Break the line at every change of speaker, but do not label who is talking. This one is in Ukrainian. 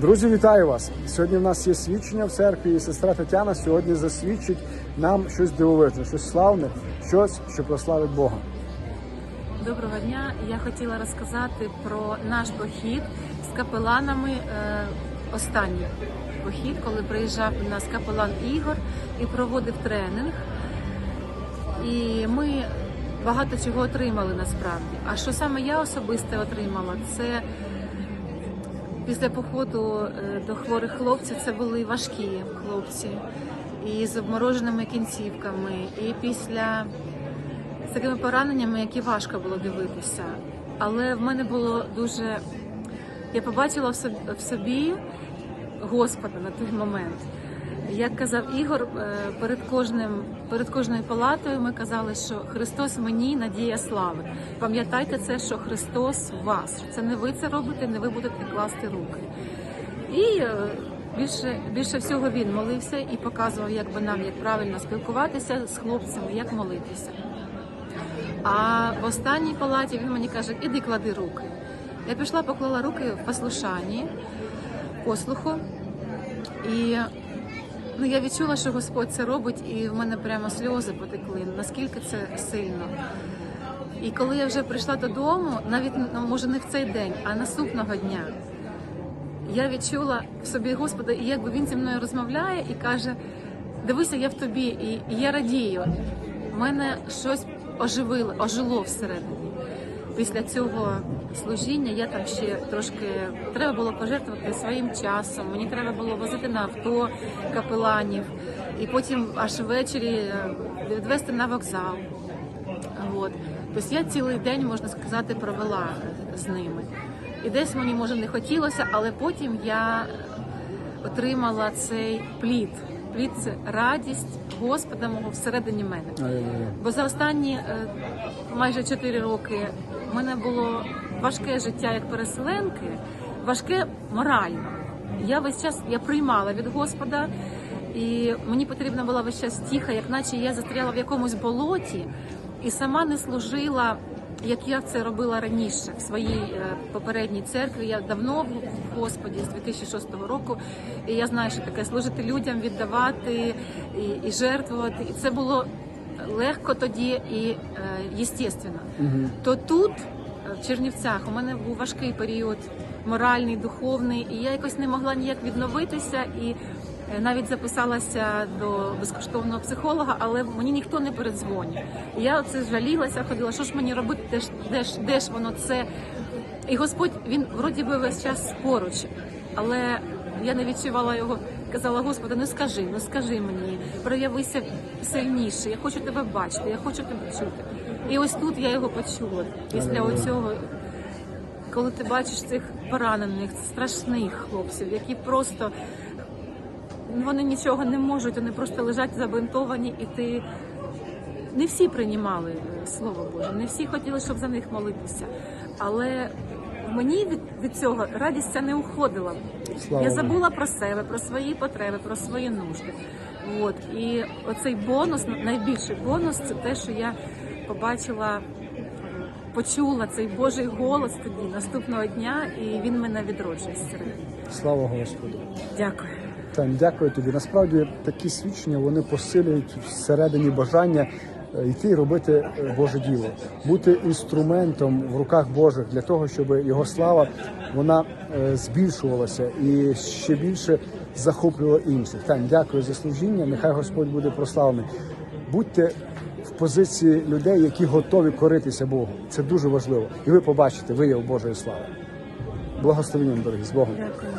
Друзі, вітаю вас! Сьогодні в нас є свідчення в церкві, і сестра Тетяна сьогодні засвідчить нам щось дивовижне, щось славне, щось, що прославить Бога.
Доброго дня. Я хотіла розказати про наш похід з капеланами. е, Останній похід, коли приїжджав до нас капелан Ігор і проводив тренінг. І ми багато чого отримали насправді. А що саме я особисто отримала, це після походу е, до хворих хлопців це були важкі хлопці і з обмороженими кінцівками, і після з такими пораненнями, які важко було дивитися. Але в мене було дуже. Я побачила в собі Господа на той момент. Як казав Ігор, е, перед кожним перед кожною палатою ми казали, що Христос мені надія слави. Пам'ятайте це, що Христос в вас. Це не ви це робите, не ви будете класти руки. І е, більше, більше всього він молився і показував, як би нам як правильно спілкуватися з хлопцями, як молитися. А в останній палаті він мені каже, іди клади руки. Я пішла, поклала руки в послушанні, послуху. І ну, я відчула, що Господь це робить, і в мене прямо сльози потекли, наскільки це сильно. І коли я вже прийшла додому, навіть ну, може не в цей день, а наступного дня, я відчула в собі Господа, і якби він зі мною розмовляє і каже: Дивися, я в тобі, і, я радію. У мене щось оживило, ожило всередині. Після цього служіння я там ще трошки треба було пожертвувати своїм часом. Мені треба було возити на авто капеланів, і потім аж ввечері е, відвести на вокзал. От. Тобто я цілий день, можна сказати, провела з ними. І десь мені може не хотілося, але потім я отримала цей плід. Плід це радість Господа мого всередині мене. Бо за останні е, майже 4 роки в мене було важке життя як переселенки, важке морально. Я весь час я приймала від Господа, і мені потрібна була весь час тиха, як наче я застряла в якомусь болоті і сама не служила, як я це робила раніше в своїй е, попередній церкві. Я давно в Господі з 2006 року, і я знаю, що таке служити людям, віддавати і, і жертвувати. І це було легко тоді і е, естественно. То тут, е, в Чернівцях, у мене був важкий період моральний, духовний, і я якось не могла ніяк відновитися і. е, Навіть записалася до безкоштовного психолога, але мені ніхто не передзвонив. Я оце жалілася, ходила, що ж мені робити, де ж, де ж, де ж воно це. І Господь він вроді би весь час поруч, але я не відчувала його. Казала, Господи, ну скажи, ну скажи мені, проявися сильніше. Я хочу тебе бачити, я хочу тебе чути. І ось тут я його почула. Після оцього, коли ти бачиш цих поранених, страшних хлопців, які просто вони нічого не можуть, вони просто лежать забинтовані, і ти не всі приймали е, слово Боже, не всі хотіли, щоб за них молитися. Але мені від, від цього радість ця не уходила.
Слава
Я забула про себе, про свої потреби, про свої нужди. От і оцей бонус, найбільший бонус, це те, що я побачила, почула цей Божий голос тоді наступного дня, і він мене відроджує зсередини.
Слава Господу!
Дякую.
Тань, дякую тобі. Насправді такі свідчення вони посилюють всередині бажання йти і робити е, Боже діло, бути інструментом в руках Божих для того, щоб його слава вона е, збільшувалася і ще більше захоплювала інших. Тань, дякую за служіння. Нехай Господь буде прославлений. Будьте в позиції людей, які готові коритися Богу. Це дуже важливо. І ви побачите вияв Божої слави. Благословенням, дорогі, з Богом.
Дякую.